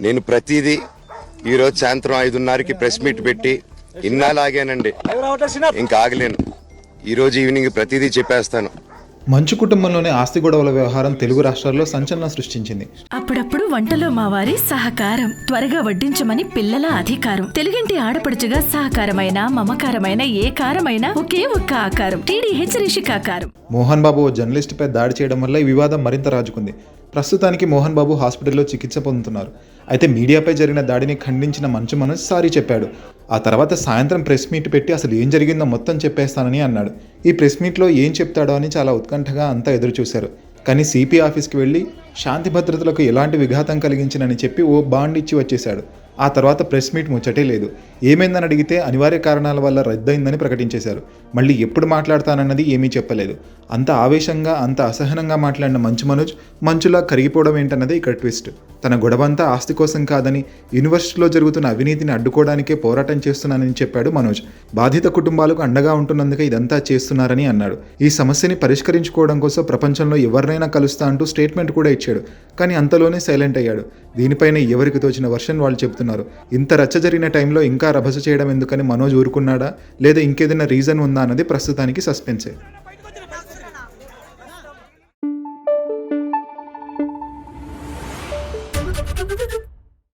నేను ప్రతిదీ ఈరోజు సాయంత్రం ఐదున్నరకి ప్రెస్ మీట్ పెట్టి ఇన్నాలాగానండి. ఇంకా ఆగలేను. ఈరోజు ఈవినింగ్ ప్రతిదీ చెప్పేస్తాను. మంచు కుటుంబంలోని ఆస్తి గొడవల వ్యవహారం తెలుగు రాష్ట్రాల్లో సంచలనం సృష్టించింది. అప్పుడప్పుడు వంటలో మా వారి సహకారం త్వరగా వడ్డించమని పిల్లల అధికారం. తెలుగింటి ఆడపడుచుగా సహకారమైన మమకారమైన ఏ కారమైనా ఒకే ఒక్క ఆకారం. టీడీహెచ్ రిషికాకారం. మోహన్ బాబు ఓ జర్నలిస్టుపై దాడి చేయడం వల్ల ఈ వివాదం మరింత రాజుకుంది. ప్రస్తుతానికి మోహన్ బాబు హాస్పిటల్లో చికిత్స పొందుతున్నారు. అయితే మీడియాపై జరిగిన దాడిని ఖండించిన మంచు మనోజ్ సారీ చెప్పాడు. ఆ తర్వాత సాయంత్రం ప్రెస్ మీట్ పెట్టి అసలు ఏం జరిగిందో మొత్తం చెప్పేస్తానని అన్నాడు. ఈ ప్రెస్ మీట్లో ఏం చెప్తాడో అని చాలా ఉత్కంఠగా అంతా ఎదురు చూశారు. కానీ సిపి ఆఫీస్కి వెళ్ళి శాంతి భద్రతలకు ఎలాంటి విఘాతం కలిగించినని చెప్పి ఓ బాండ్ ఇచ్చి వచ్చేశాడు. ఆ తర్వాత ప్రెస్ మీట్ ముచ్చటే లేదు. ఏమైందని అడిగితే అనివార్య కారణాల వల్ల రద్దయిందని ప్రకటించేశారు. మళ్ళీ ఎప్పుడు మాట్లాడతానన్నది ఏమీ చెప్పలేదు. అంత ఆవేశంగా అంత అసహనంగా మాట్లాడిన మంచు మనోజ్ మంచులా కరిగిపోవడం ఏంటన్నది ఇక్కడ ట్విస్ట్. తన గొడవంతా ఆస్తి కోసం కాదని యూనివర్సిటీలో జరుగుతున్న అవినీతిని అడ్డుకోవడానికే పోరాటం చేస్తున్నానని చెప్పాడు మనోజ్. బాధిత కుటుంబాలకు అండగా ఉంటున్నందుకే ఇదంతా చేస్తున్నారని అన్నాడు. ఈ సమస్యని పరిష్కరించుకోవడం కోసం ప్రపంచంలో ఎవరినైనా కలుస్తా అంటూ స్టేట్మెంట్ కూడా ఇచ్చాడు. కానీ అంతలోనే సైలెంట్ అయ్యాడు. దీనిపైన ఎవరికి తోచిన వర్షన్ వాళ్ళు చెప్తున్నారు ఇంత రచ్చ జరిగిన టైంలో ఇంకా పూర్తిగా రభస చేయడం ఎందుకని మనోజ్ ఊరుకున్నాడా? లేదా ఇంకేదైనా రీజన్ ఉందా అన్నది ప్రస్తుతానికి సస్పెన్సే